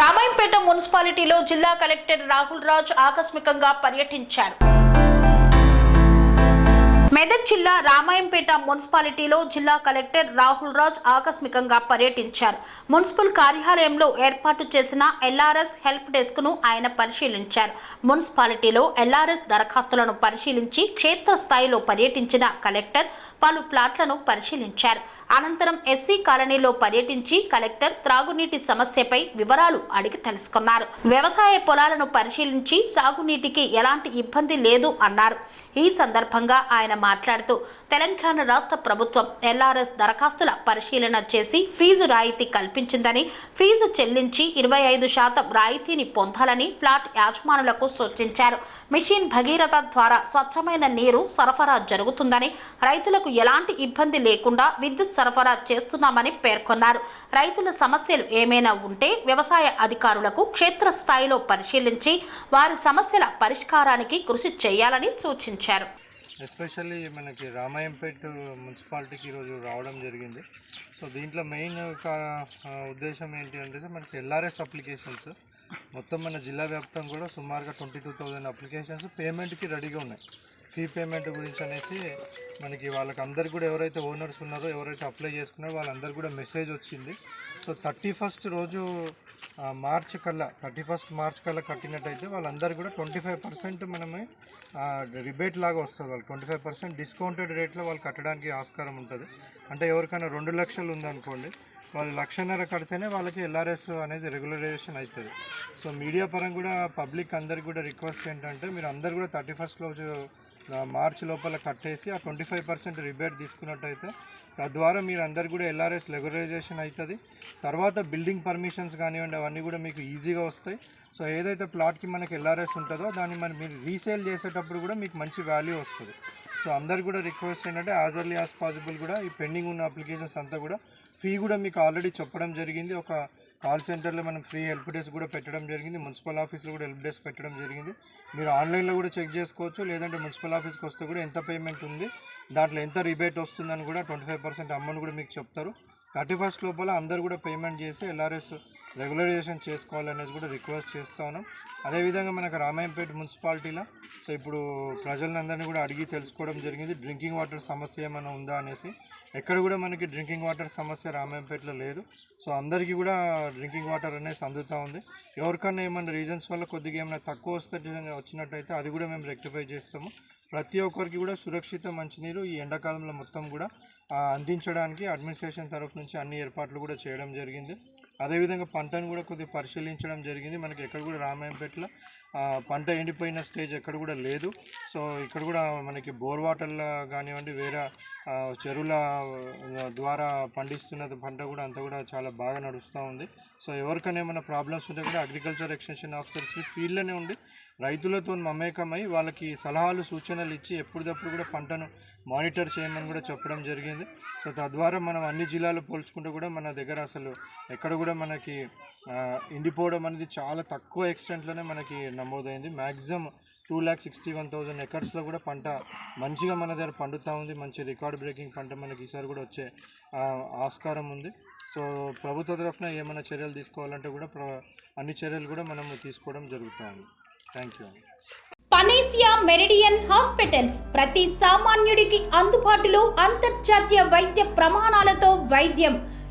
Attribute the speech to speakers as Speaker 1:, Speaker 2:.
Speaker 1: రామాయంపేట మున్సిపాలిటీలో జిల్లా కలెక్టర్ రాహుల్ రాజ్ ఆకస్మికంగా పర్యటించారు. మెదక్ జిల్లా రామాయంపేట మున్సిపాలిటీలో జిల్లా కలెక్టర్ రాహుల్ రాజ్ ఆకస్మికంగా పర్యటించారు. మున్సిపల్ కార్యాలయంలో ఏర్పాటు చేసిన ఎల్ఆర్ఎస్ హెల్ప్ డెస్క్ను ఆయన పరిశీలించారు. మున్సిపాలిటీలో ఎల్ఆర్ఎస్ దరఖాస్తులను పరిశీలించి క్షేత్రస్థాయిలో పర్యటించిన కలెక్టర్ పలు ప్లాట్లను పరిశీలించారు. అనంతరం ఎస్సీ కాలనీలో పర్యటించి కలెక్టర్ త్రాగునీటి సమస్యపై వివరాలు అడిగి తెలుసుకున్నారు. వ్యవసాయ పొలాలను పరిశీలించి సాగునీటికి ఎలాంటి ఇబ్బంది లేదు అన్నారు. ఈ సందర్భంగా ఆయన మాట్లాడుతూ తెలంగాణ రాష్ట్ర ప్రభుత్వం ఎల్ఆర్ఎస్ దరఖాస్తుల పరిశీలన చేసి ఫీజు రాయితీ కల్పించిందని ఫీజు చెల్లించి ఇరవై ఐదు శాతం రాయితీని పొందాలని ఫ్లాట్ యాజమానులకు సూచించారు. మిషన్ భగీరథ ద్వారా స్వచ్ఛమైన నీరు సరఫరా జరుగుతుందని రైతులకు ఎలాంటి ఇబ్బంది లేకుండా విద్యుత్ సరఫరా చేస్తున్నామని పేర్కొన్నారు. రైతుల సమస్యలు ఏమైనా ఉంటే వ్యవసాయ అధికారులకు క్షేత్రస్థాయిలో పరిశీలించి వారి సమస్యల పరిష్కారానికి కృషి చేయాలని సూచించారు.
Speaker 2: ఎస్పెషల్లీ మనకి రామాయంపేట మున్సిపాలిటీకి ఈరోజు రావడం జరిగింది. సో దీంట్లో మెయిన్ ఉద్దేశం ఏంటి అంటే మనకి ఎల్ఆర్ఎస్ అప్లికేషన్స్ మొత్తం మన జిల్లా వ్యాప్తం కూడా సుమారుగా ట్వంటీ టూ థౌజండ్ అప్లికేషన్స్ పేమెంట్కి రెడీగా ఉన్నాయి. ఫీ పేమెంట్ గురించి అనేసి మనకి వాళ్ళకి అందరికి కూడా ఎవరైతే ఓనర్స్ ఉన్నారో ఎవరైతే అప్లై చేసుకున్నారో వాళ్ళందరికీ కూడా మెసేజ్ వచ్చింది. సో థర్టీ ఫస్ట్ రోజు మార్చ్ కల్లా థర్టీ ఫస్ట్ మార్చ్ కల్లా కట్టినట్టయితే వాళ్ళందరూ కూడా ట్వంటీ ఫైవ్ పర్సెంట్ మనమే రిబేట్ లాగా వస్తుంది వాళ్ళు ట్వంటీ ఫైవ్ పర్సెంట్ డిస్కౌంటెడ్ రేట్లో వాళ్ళు కట్టడానికి ఆస్కారం ఉంటుంది. అంటే ఎవరికైనా రెండు లక్షలు ఉందనుకోండి వాళ్ళు లక్షన్నర కడితేనే వాళ్ళకి ఎల్ఆర్ఎస్ అనేది రెగ్యులరైజేషన్ అవుతుంది సో మీడియా పరంగా కూడా పబ్లిక్ అందరికి కూడా రిక్వెస్ట్ ఏంటంటే మీరు అందరు కూడా థర్టీ ఫస్ట్ రోజు మార్చ్ లోపల కట్టేసి ఆ ట్వంటీ ఫైవ్ పర్సెంట్ రిబేట్ తీసుకున్నట్టయితే తద్వారా మీరు అందరు కూడా ఎల్ఆర్ఎస్ లెగరైజేషన్ అవుతుంది. తర్వాత బిల్డింగ్ పర్మిషన్స్ కానివ్వండి అవన్నీ కూడా మీకు ఈజీగా వస్తాయి. సో ఏదైతే ప్లాట్కి మనకి ఎల్ఆర్ఎస్ ఉంటుందో దాన్ని మరి మీరు రీసేల్ చేసేటప్పుడు కూడా మీకు మంచి వాల్యూ వస్తుంది. సో అందరు కూడా రిక్వెస్ట్ ఏంటంటే యాజ్ ఎర్లీ యాజ్ పాసిబుల్ కూడా ఈ పెండింగ్ ఉన్న అప్లికేషన్స్ అంతా కూడా ఫీ కూడా మీకు ఆల్రెడీ చెప్పడం జరిగింది. ఒక కాల్ సెంటర్లో మనం ఫ్రీ హెల్ప్ డెస్క్ కూడా పెట్టడం జరిగింది. మున్సిపల్ ఆఫీస్లో కూడా హెల్ప్ డెస్క్ పెట్టడం జరిగింది. మీరు ఆన్లైన్లో కూడా చెక్ చేసుకోవచ్చు. లేదంటే మున్సిపల్ ఆఫీస్కి వస్తే కూడా ఎంత పేమెంట్ ఉంది దాంట్లో ఎంత రిబేట్ వస్తుందని కూడా ట్వంటీ ఫైవ్ పర్సెంట్ అమౌంట్ కూడా మీకు చెప్తారు. థర్టీ ఫస్ట్ లోపల అందరు కూడా పేమెంట్ చేసి ఎల్ఆర్ఎస్ రెగ్యులరైజేషన్ చేసుకోవాలనేది కూడా రిక్వెస్ట్ చేస్తూ ఉన్నాం. అదేవిధంగా మనకు రామాయంపేట మున్సిపాలిటీలో సో ఇప్పుడు ప్రజలందరినీ కూడా అడిగి తెలుసుకోవడం జరిగింది. డ్రింకింగ్ వాటర్ సమస్య ఏమైనా ఉందా అనేసి. ఎక్కడ కూడా మనకి డ్రింకింగ్ వాటర్ సమస్య రామాయంపేటలో లేదు. సో అందరికీ కూడా డ్రింకింగ్ వాటర్ అనేది అందుతూ ఉంది. ఎవరికన్నా ఏమైనా రీజన్స్ వల్ల కొద్దిగా ఏమైనా తక్కువ వస్తే వచ్చినట్టయితే అది కూడా మేము రెక్టిఫై చేస్తాము. ప్రతి ఒక్కరికి కూడా సురక్షిత మంచినీరు ఈ ఎండాకాలంలో మొత్తం కూడా అందించడానికి అడ్మినిస్ట్రేషన్ తరఫు నుంచి అన్ని ఏర్పాట్లు కూడా చేయడం జరిగింది. అదేవిధంగా పంటను కూడా కొద్దిగా పరిశీలించడం జరిగింది. మనకి ఎక్కడ కూడా రామాయంపేటలో పంట ఎండిపోయిన స్టేజ్ ఎక్కడ కూడా లేదు. సో ఇక్కడ కూడా మనకి బోర్ వాటర్ల కానివ్వండి వేరే చెరువుల ద్వారా పండిస్తున్న పంట కూడా అంతా కూడా చాలా బాగా నడుస్తూ ఉంది. సో ఎవరికైనా ఏమైనా ప్రాబ్లమ్స్ ఉంటే కూడా అగ్రికల్చర్ ఎక్స్టెన్షన్ ఆఫీసర్స్కి ఫీల్డ్లోనే ఉండి రైతులతో మమేకమై వాళ్ళకి సలహాలు సూచనలు ఇచ్చి ఎప్పటికప్పుడు కూడా పంటను మానిటర్ చేయమని కూడా చెప్పడం జరిగింది. సో తద్వారా మనం అన్ని జిల్లాలు పోల్చుకుంటే కూడా మన దగ్గర అసలు ఎక్కడ కూడా మనకి ఎండిపోవడం అనేది చాలా తక్కువ ఎక్స్టెంట్లోనే మనకి నమోదైంది. Maximum two lakh sixty one thousand ఎకర్స్లో కూడా పంట మంచిగా మన దగ్గర పండుతూ ఉంది. మంచి రికార్డ్ బ్రేకింగ్ పంట మనకి ఈసారి కూడా వచ్చే ఆస్కారం ఉంది. సో ప్రభుత్వ తరఫున ఏమైనా చర్యలు తీసుకోవాలంటే కూడా అన్ని చర్యలు కూడా మనం తీసుకోవడం జరుగుతూ ఉంది. Thank you
Speaker 1: Panacea Meridian hospitals ప్రతి సామాన్యుడికి అందుబాటులో అంతర్జాతీయ వైద్య ప్రమాణాలతో వైద్యం.